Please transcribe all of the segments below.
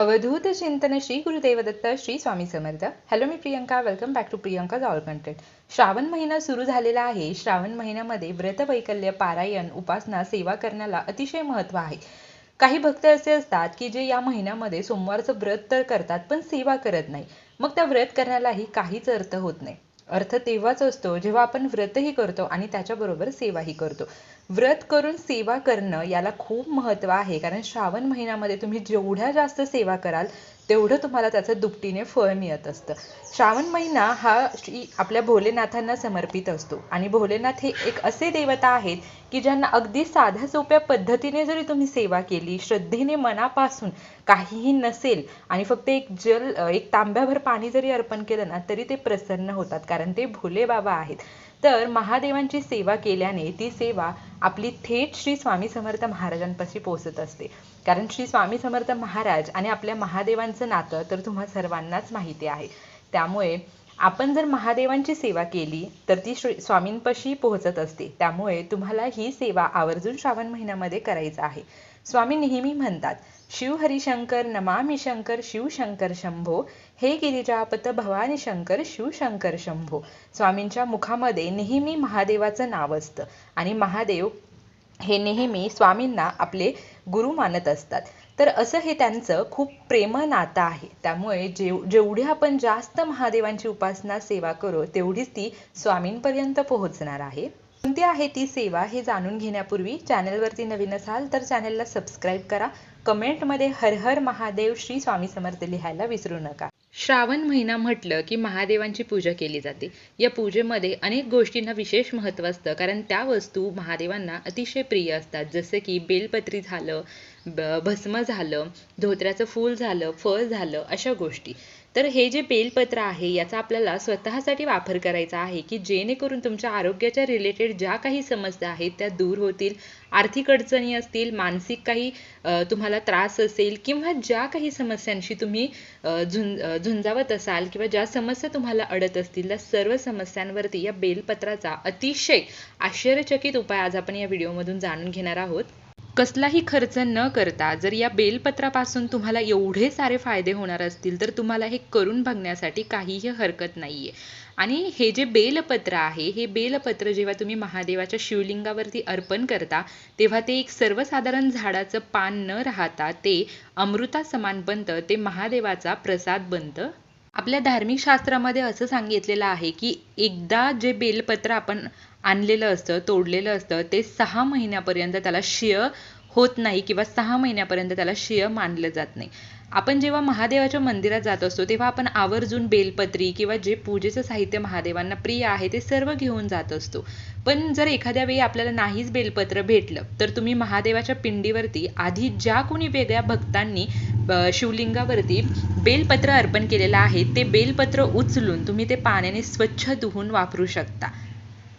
अवधूत चिंतन Shri Gurudevdatta Shri Swami Samarth. Hello me Priyanka welcome back to Priyanka all content Shravan महिना सुरू झालेला आहे. श्रावण महिन्यामध्ये व्रत वैकल्य पारायण उपासना सेवा करण्याला अतिशय महत्त्व आहे. काही भक्त असे असतात की जे या महिन्यामध्ये सोमवारचं व्रत तर करतात पण सेवा करत नाही. मग त्या व्रत करण्यालाही काहीच अर्थ होत नाही. अर्थ तेव्हाच असतो जेव्हा आपण व्रतही करतो आणि त्याच्याबरोबर सेवाही करतो. व्रत करून सेवा करणं याला खूप महत्त्व आहे. कारण श्रावण महिन्यामध्ये तुम्ही जेवढ्या जास्त सेवा कराल तेवढं तुम्हाला त्याचं दुपटीने फळ मिळत असतं. श्रावण महिना हा श्री आपल्या भोलेनाथांना समर्पित असतो. आणि भोलेनाथ हे एक असे देवता आहेत की ज्यांना अगदी साध्या सोप्या पद्धतीने जरी तुम्ही सेवा केली श्रद्धेने मनापासून काहीही नसेल आणि फक्त एक जल एक तांब्याभर पाणी जरी अर्पण केलं ना तरी ते प्रसन्न होतात. कारण ते भोले बाबा आहेत. तर महादेवांची सेवा केल्याने ती सेवा आपली थेट श्री स्वामी समर्थ महाराजांपाशी पोहोचत असते. कारण श्री स्वामी समर्थ महाराज आणि आपल्या महादेवांचं नातं तर तुम्हा सर्वांनाच माहिती आहे. त्यामुळे आपण जर महादेवांची सेवा केली तर ती श्री स्वामींपाशी पोहोचत असते. त्यामुळे तुम्हाला ही सेवा आवर्जून श्रावण महिन्यामध्ये करायचं आहे. स्वामी नेहमी म्हणतात शिव हरिशंकर नमामि शंकर शिव शंकर शंभो हे गिरिजापत भवानी शंकर शिव शंकर शंभो. स्वामींच्या मुखामध्ये नेहमी महादेवाचं नाव असतं आणि महादेव हे नेहमी स्वामींना आपले गुरु मानत असतात. तर असं हे त्यांचं खूप प्रेम नातं आहे. त्यामुळे जेव जेवढी आपण जास्त महादेवांची उपासना सेवा करू तेवढीच ती स्वामींपर्यंत पोहोचणार आहे. कोणती आहे ती सेवा हे जाणून घेण्यापूर्वी चॅनलवरती नवीन असाल तर चॅनलला सबस्क्राईब करा. कमेंटमध्ये हर हर महादेव श्री स्वामी समर्थ लिहायला विसरू नका. श्रावण महिना म्हटलं की महादेवांची पूजा केली जाते. या पूजेमध्ये अनेक गोष्टींना विशेष महत्त्व असतं कारण त्या वस्तू महादेवांना अतिशय प्रिय असतात. जसं की बेलपत्री झालं भस्म झालं धोत्र्याचं फूल झालं फळ झालं अशा गोष्टी. तर हे जे बेलपत्र आहे याचा आपल्याला स्वतःसाठी वापर करायचा आहे की जेणेकरून तुमच्या आरोग्याच्या रिलेटेड ज्या काही समस्या आहेत त्या दूर होतील आर्थिक अडचणी असतील मानसिक काही तुम्हाला त्रास असेल किंवा ज्या काही समस्यांशी तुम्ही झुं झुंजावत असाल किंवा ज्या समस्या तुम्हाला अडत असतील त्या सर्व समस्यांवरती या बेलपत्राचा अतिशय आश्चर्यचकित उपाय आज आपण या व्हिडिओमधून जाणून घेणार आहोत. कसलाही खर्च न करता जर या बेलपत्रापासून तुम्हाला एवढे सारे फायदे होणार असतील तर तुम्हाला हे करून बघण्यासाठी काहीही हरकत नाहीये. आणि हे जे बेलपत्र आहे हे बेलपत्र जेव्हा तुम्ही महादेवाच्या शिवलिंगावरती अर्पण करता तेव्हा ते एक सर्वसाधारण झाडाचं पान न राहता ते अमृता समान बनतं ते महादेवाचा प्रसाद बनतं. आपल्या धार्मिक शास्त्रामध्ये असं सांगितलेलं आहे की एकदा जे बेलपत्र आपण आणलेलं असतं तोडलेलं असतं ते सहा महिन्यापर्यंत त्याला शिय होत नाही किंवा सहा महिन्यापर्यंत त्याला शिय मानलं जात नाही. आपण जेव्हा महादेवाच्या मंदिरात जात असतो तेव्हा आपण आवर्जून बेलपत्री किंवा जे पूजेचं साहित्य महादेवांना प्रिय आहे ते सर्व घेऊन जात असतो. पण जर एखाद्या वेळी आपल्याला नाहीच बेलपत्र भेटलं तर तुम्ही महादेवाच्या पिंडीवरती आधी ज्या कोणी वेगळ्या भक्तांनी शिवलिंगावरती बेलपत्र अर्पण केलेलं आहे ते बेलपत्र उचलून तुम्ही ते पाण्याने स्वच्छ धुवून वापरू शकता.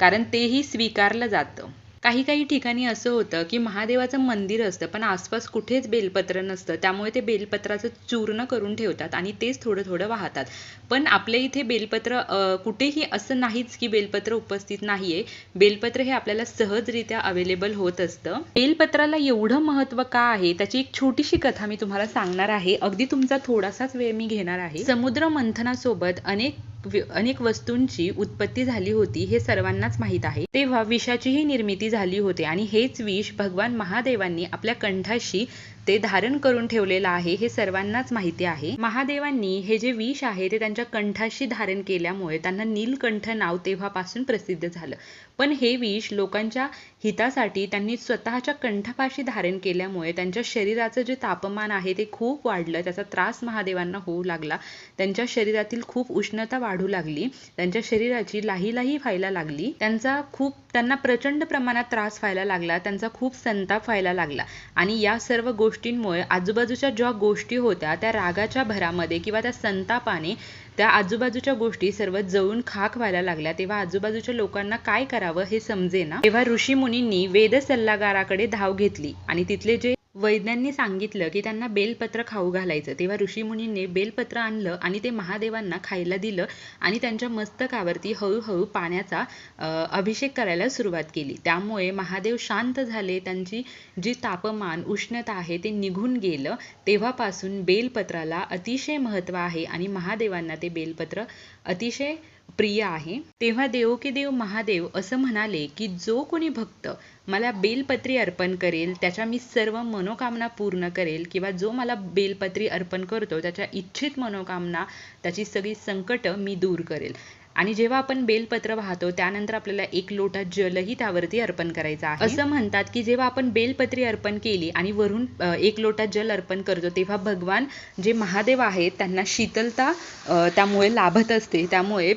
कारण तेही स्वीकारलं जातं. काही काही ठिकाणी असं होतं की महादेवाचं मंदिर असतं पण आसपास कुठेच बेलपत्र नसतं. त्यामुळे ते बेलपत्राचं चूर्ण करून ठेवतात आणि तेच थोडं थोडं वाहतात. पण आपल्या इथे बेलपत्र कुठेही असं नाहीच की बेलपत्र उपस्थित नाहीये. बेलपत्र हे आपल्याला सहजरित्या अवेलेबल होत असतं. बेलपत्राला एवढं महत्त्व का आहे? त्याची एक छोटीशी कथा मी तुम्हाला सांगणार आहे. अगदी तुमचा थोडासाच वेळ मी घेणार आहे. समुद्र मंथनासोबत अनेक अनेक वस्तूंची उत्पत्ती झाली होती हे सर्वांनाच माहीत आहे. तेव्हा विषाचीही निर्मिती झाली होती आणि हेच विष भगवान महादेवांनी आपल्या कंठाशी ते धारण करून ठेवलेलं आहे हे सर्वांनाच माहिती आहे. महादेवांनी हे जे विष आहे ते त्यांच्या कंठाशी धारण केल्यामुळे त्यांना नीलकंठ नाव तेव्हापासून प्रसिद्ध झालं. पण हे विष लोकांच्या हितासाठी त्यांनी स्वतःच्या कंठापाशी धारण केल्यामुळे त्यांच्या शरीराचं जे तापमान आहे ते खूप वाढलं त्याचा त्रास महादेवांना होऊ लागला त्यांच्या शरीरातील खूप उष्णता वाढू लागली त्यांच्या शरीराची लाही लाही व्हायला लागली त्यांचा खूप त्यांना प्रचंड प्रमाणात त्रास व्हायला लागला त्यांचा खूप संताप व्हायला लागला आणि या सर्व गोष्टी गोष्टींमुळे आजूबाजूच्या ज्या गोष्टी होत्या त्या रागाच्या भरामध्ये किंवा त्या संतापाने त्या आजूबाजूच्या गोष्टी सर्व जळून खाक व्हायला लागल्या. तेव्हा आजूबाजूच्या लोकांना काय करावं हे समजेना? तेव्हा ऋषी मुनींनी वेद सल्लागाराकडे धाव घेतली आणि तिथले जे वैद्यांनी सांगितलं की त्यांना बेलपत्र खाऊ घालायचं. तेव्हा ऋषीमुनींनी बेलपत्र आणलं आणि ते महादेवांना खायला दिलं आणि त्यांच्या मस्तकावरती हळूहळू पाण्याचा अभिषेक करायला सुरुवात केली. त्यामुळे महादेव शांत झाले. त्यांची जी तापमान उष्णता आहे ते निघून गेलं. तेव्हापासून बेलपत्राला अतिशय महत्त्व आहे आणि महादेवांना ते बेलपत्र अतिशय प्रिय आहे तेव्हा देव की देव महादेव असं म्हणाले की जो कोणी भक्त मला बेलपत्री अर्पण करेल त्याच्या मी सर्व मनोकामना पूर्ण करेल किंवा जो मला बेलपत्री अर्पण करतो त्याच्या इच्छित मनोकामना त्याची सगळी संकट मी दूर करेल. आणि जेव्हा आपण बेलपत्र वाहतो त्यानंतर आपल्याला एक लोटा जलही त्यावरती अर्पण करायचा आहे. असं म्हणतात की जेव्हा आपण बेलपत्री अर्पण केली आणि वरून एक लोटा जल अर्पण करतो तेव्हा भगवान जे महादेव आहेत त्यांना शीतलता त्यामुळे लाभत असते. त्यामुळे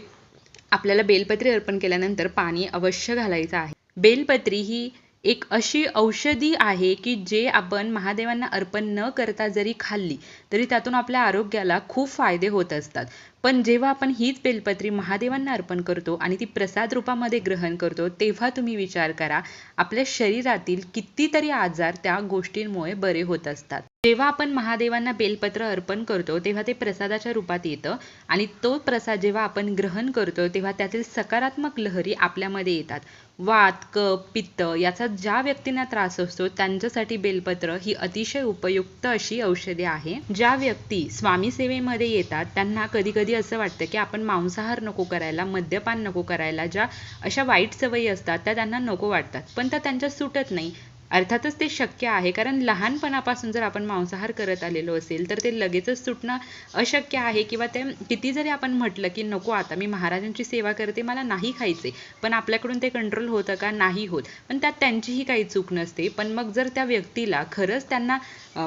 आपल्याला बेलपत्री अर्पण केल्यानंतर पाणी अवश्य घालायचं आहे. बेलपत्री ही एक अशी औषधी आहे की जे आपण महादेवांना अर्पण न करता जरी खाल्ली तरी त्यातून आपल्या आरोग्याला खूप फायदे होत असतात. पण जेव्हा आपण हीच बेलपत्री महादेवांना अर्पण करतो आणि ती प्रसाद रूपामध्ये ग्रहण करतो तेव्हा तुम्ही विचार करा आपल्या शरीरातील कितीतरी आजार त्या गोष्टींमुळे बरे होत असतात. जेव्हा आपण महादेवांना बेलपत्र अर्पण करतो तेव्हा ते प्रसादाच्या रूपात येतं आणि तो प्रसाद जेव्हा आपण ग्रहण करतो तेव्हा त्यातील सकारात्मक लहरी आपल्यामध्ये येतात. वात कप पित्त याचा ज्या व्यक्तींना त्रास असतो त्यांच्यासाठी बेलपत्र ही अतिशय उपयुक्त अशी औषधे आहे. ज्या व्यक्ती स्वामी सेवेमध्ये येतात त्यांना कधी कधी असं वाटतं की आपण मांसाहार नको करायला मद्यपान नको करायला ज्या अशा वाईट सवयी असतात त्या त्यांना नको वाटतात. पण त्या त्यांच्या सुटत नाही. अर्थातच ते शक्य आहे. कारण लहानपणापासून जर आपण मांसाहार करत आलेलो असेल तर ते लगेचच सुटणं अशक्य आहे किंवा ते किती जरी आपण म्हटलं की नको आता मी महाराजांची सेवा करते मला नाही खायचे पण आपल्याकडून ते कंट्रोल होतं का? नाही होत. पण त्यात त्यांचीही काही चूक नसते. पण मग जर त्या व्यक्तीला खरंच त्यांना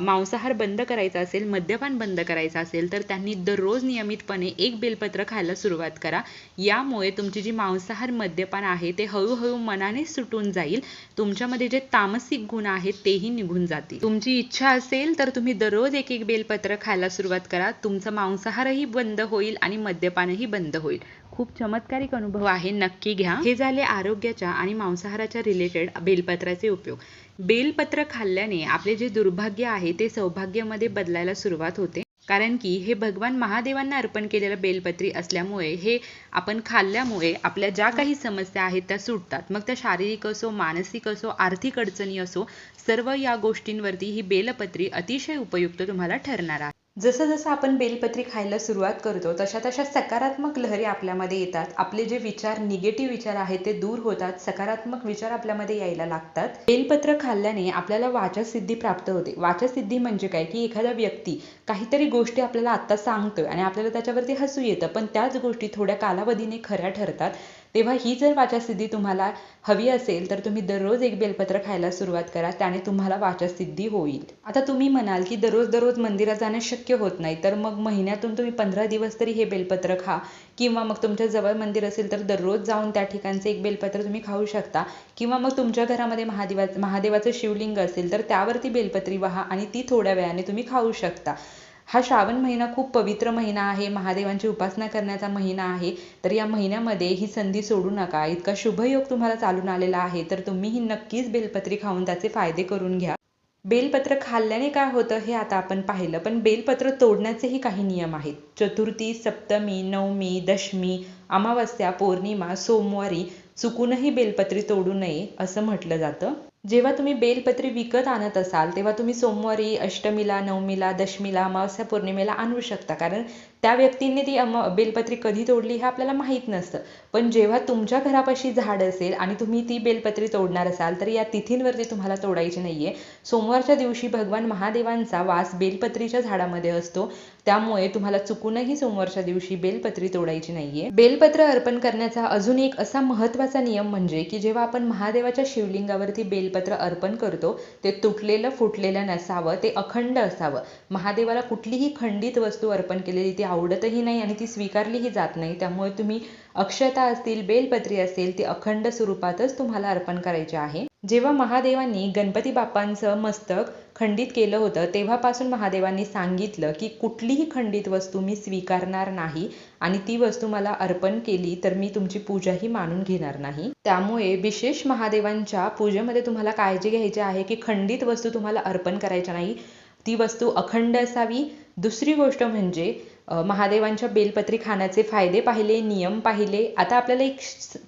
मांसाहार बंद करायचा असेल मद्यपान बंद करायचं असेल तर त्यांनी दररोज नियमितपणे एक बेलपत्र खायला सुरुवात करा. यामुळे तुमची जी मांसाहार मद्यपान आहे ते हळूहळू मनाने सुटून जाईल. तुमच्यामध्ये जे तामसिक गुण आहेत तेही निघून जातील. तुमची इच्छा असेल तर तुम्ही दररोज एक एक बेलपत्र खायला सुरुवात करा. तुमचं मांसाहारही बंद होईल आणि मद्यपानही बंद होईल. खूप चमत्कारिक अनुभव आहे नक्की घ्या. हे झाले आरोग्याच्या आणि मांसाहाराच्या रिलेटेड बेलपत्राचे उपयोग. बेलपत्र खाल्ल्याने आपले जे दुर्भाग्य आहे ते सौभाग्यामध्ये बदलायला सुरुवात होते. कारण की हे भगवान महादेवांना अर्पण केलेलं बेलपत्री असल्यामुळे हे आपण खाल्ल्यामुळे आपल्या ज्या काही समस्या आहेत त्या सुटतात. मग त्या शारीरिक असो मानसिक असो आर्थिक अडचणी असो सर्व या गोष्टींवरती ही बेलपत्री अतिशय उपयुक्त तुम्हाला ठरणार आहे. जसं जसं आपण बेलपत्री खायला सुरुवात करतो तशा तशा सकारात्मक लहरी आपल्यामध्ये येतात. आपले जे विचार निगेटिव्ह विचार आहेत ते दूर होतात. सकारात्मक विचार आपल्यामध्ये यायला लागतात. बेलपत्र खाल्ल्याने आपल्याला वाचसिद्धी प्राप्त होते. वाचसिद्धी म्हणजे काय? की एखादा व्यक्ती काहीतरी गोष्टी आपल्याला आता सांगतोय आणि आपल्याला त्याच्यावरती हसू येतं पण त्याच गोष्टी थोड्या कालावधीने खऱ्या ठरतात. तेव्हा ही जर वाचसिद्धी तुम्हाला हवी असेल तर तुम्ही दररोज एक बेलपत्र खायला सुरुवात करा त्याने तुम्हाला वाचसिद्धी होईल. आता तुम्ही म्हणाल की दररोज दररोज मंदिरात जाणं शक्य होत नाही तर मग महिन्यातून तुम्ही पंधरा दिवस तरी हे बेलपत्र खा. किंवा मग तुमच्या जवळ मंदिर असेल तर दररोज जाऊन त्या ठिकाणचे एक बेलपत्र तुम्ही खाऊ शकता. किंवा मग तुमच्या घरामध्ये महादेवा महादेवाचं शिवलिंग असेल तर त्यावरती बेलपत्री वाहा आणि ती थोड्या वेळाने तुम्ही खाऊ शकता. हा श्रावण महिना खूप पवित्र महिना आहे महादेवांची उपासना करण्याचा महिना आहे. तर या महिन्यामध्ये ही संधी सोडू नका. इतका शुभयोग तुम्हाला चालून आलेला आहे तर तुम्हीही नक्कीच बेलपत्री खाऊन त्याचे फायदे करून घ्या. बेलपत्र खाल्ल्याने काय होतं हे आता आपण पाहिलं पण बेलपत्र तोडण्याचेही काही नियम आहेत. चतुर्थी सप्तमी नवमी दशमी अमावस्या पौर्णिमा सोमवारी चुकूनही बेलपत्री तोडू नये असं म्हटलं जातं. जेव्हा तुम्ही बेलपत्री विकत आणत असाल तेव्हा तुम्ही सोमवारी अष्टमीला नवमीला दशमीला अमावस्या पौर्णिमेला आणू शकता. कारण त्या व्यक्तींनी ती अम बेलपत्री कधी तोडली हे आपल्याला माहीत नसतं. पण जेव्हा तुमच्या घरापाशी झाड असेल आणि तुम्ही ती बेलपत्री तोडणार असाल तर या तिथींवरती तुम्हाला तोडायची नाहीये. सोमवारच्या दिवशी भगवान महादेवांचा वास बेलपत्रीच्या झाडामध्ये असतो. त्यामुळे तुम्हाला चुकूनही सोमवारच्या दिवशी बेलपत्री तोडायची नाहीये. बेलपत्र अर्पण करण्याचा अजून एक असा महत्त्वाचा नियम म्हणजे की जेव्हा आपण महादेवाच्या शिवलिंगावरती बेलपत्र अर्पण करतो ते तुटलेलं फुटलेलं नसावं ते अखंड असावं. महादेवाला कुठलीही खंडित वस्तू अर्पण केलेली ती आवडतही नाही आणि ती स्वीकारलीही जात नाही. त्यामुळे तुम्ही अक्षता असतील बेलपत्री असेल ती अखंड स्वरूपातच तुम्हाला अर्पण करायची आहे. जेव्हा महादेवांनी गणपती बाप्पांचं मस्तक खंडित केलं होतं तेव्हापासून महादेवांनी सांगितलं की कुठलीही खंडित वस्तू मी स्वीकारणार नाही आणि ती वस्तू मला अर्पण केली तर मी तुमची पूजाही मानून घेणार नाही. त्यामुळे विशेष महादेवांच्या पूजेमध्ये तुम्हाला काळजी घ्यायची आहे की खंडित वस्तू तुम्हाला अर्पण करायच्या नाही. ती वस्तू अखंड असावी. दुसरी गोष्ट म्हणजे महादेवांच्या बेलपत्री खाण्याचे फायदे पाहिले नियम पाहिले. आता आपल्याला एक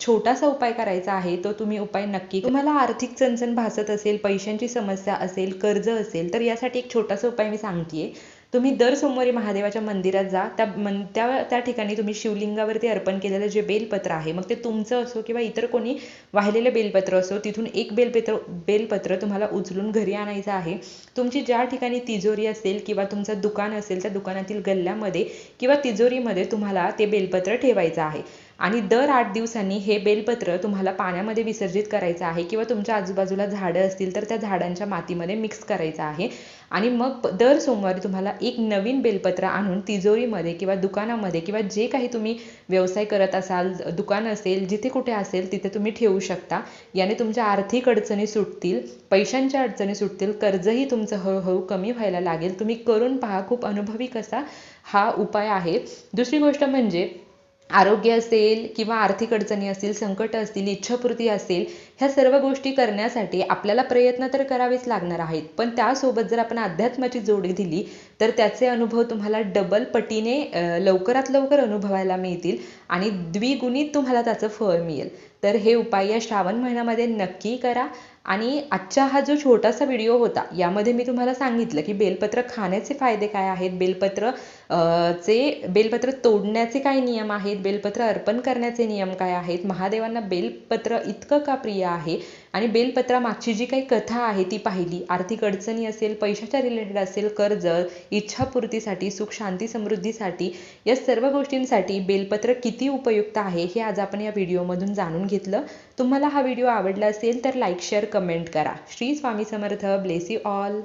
छोटासा उपाय करायचा आहे तो तुम्ही उपाय नक्की तुम्हाला आर्थिक चणचण भासत असेल पैशांची समस्या असेल कर्ज असेल तर यासाठी एक छोटासा उपाय मी सांगतेय. तुम्ही दर सोमवारी महादेवाच्या मंदिरात जा. त्या मन त्या त्या ठिकाणी तुम्ही शिवलिंगावरती अर्पण केलेलं जे बेलपत्र आहे मग ते तुमचं असो किंवा इतर कोणी वाहिलेलं बेलपत्र असो तिथून एक बेलपत्र बेलपत्र तुम्हाला उचलून घरी आणायचं आहे. तुमची ज्या ठिकाणी तिजोरी असेल किंवा तुमचं दुकान असेल त्या दुकानातील गल्ल्यामध्ये किंवा तिजोरीमध्ये तुम्हाला ते बेलपत्र ठेवायचं आहे. आणि दर आठ दिवसांनी हे बेलपत्र तुम्हाला पाण्यामध्ये विसर्जित करायचं आहे किंवा तुमच्या आजूबाजूला झाडं असतील तर त्या झाडांच्या मातीमध्ये मिक्स करायचं आहे. आणि मग दर सोमवारी तुम्हाला एक नवीन बेलपत्र आणून तिजोरीमध्ये किंवा दुकानामध्ये किंवा जे काही तुम्ही व्यवसाय करत असाल दुकान असेल जिथे कुठे असेल तिथे तुम्ही ठेवू शकता. याने तुमच्या आर्थिक अडचणी सुटतील पैशांच्या अडचणी सुटतील कर्जही तुमचं हळूहळू कमी व्हायला लागेल. तुम्ही करून पहा खूप अनुभवी कसा हा उपाय आहे. दुसरी गोष्ट म्हणजे आरोग्य असेल किंवा आर्थिक अडचणी असतील संकट असतील इच्छापूर्ती असेल ह्या सर्व गोष्टी करण्यासाठी आपल्याला प्रयत्न तर करावेच लागणार आहेत. पण त्यासोबत जर आपण अध्यात्माची जोडी दिली तर त्याचे अनुभव तुम्हाला डबल पटीने लवकरात लवकर अनुभवायला मिळतील आणि द्विगुणित तुम्हाला त्याचं फळ मिळेल. तर हे उपाय या श्रावण महिन्यामध्ये नक्की करा आणि आजचा हा जो छोटासा व्हिडिओ होता यामध्ये मी तुम्हाला सांगितलं की बेलपत्र खाण्याचे फायदे काय आहेत बेलपत्र चे बेलपत्र तोडण्याचे काय नियम आहेत बेलपत्र अर्पण करण्याचे नियम काय आहेत महादेवांना बेलपत्र इतकं का प्रिय आहे. आणि बेलपत्रामागची जी काही कथा आहे ती पाहिली. आर्थिक अडचणी असेल पैशाच्या रिलेटेड असेल कर्ज इच्छापूर्तीसाठी सुख शांती समृद्धीसाठी या सर्व गोष्टींसाठी बेलपत्र किती उपयुक्त आहे हे आज आपण या व्हिडिओमधून जाणून घेतलं. तुम्हाला हा व्हिडिओ आवडला असेल तर लाईक शेअर कमेंट करा. Shri Swami Samarth. Bless you all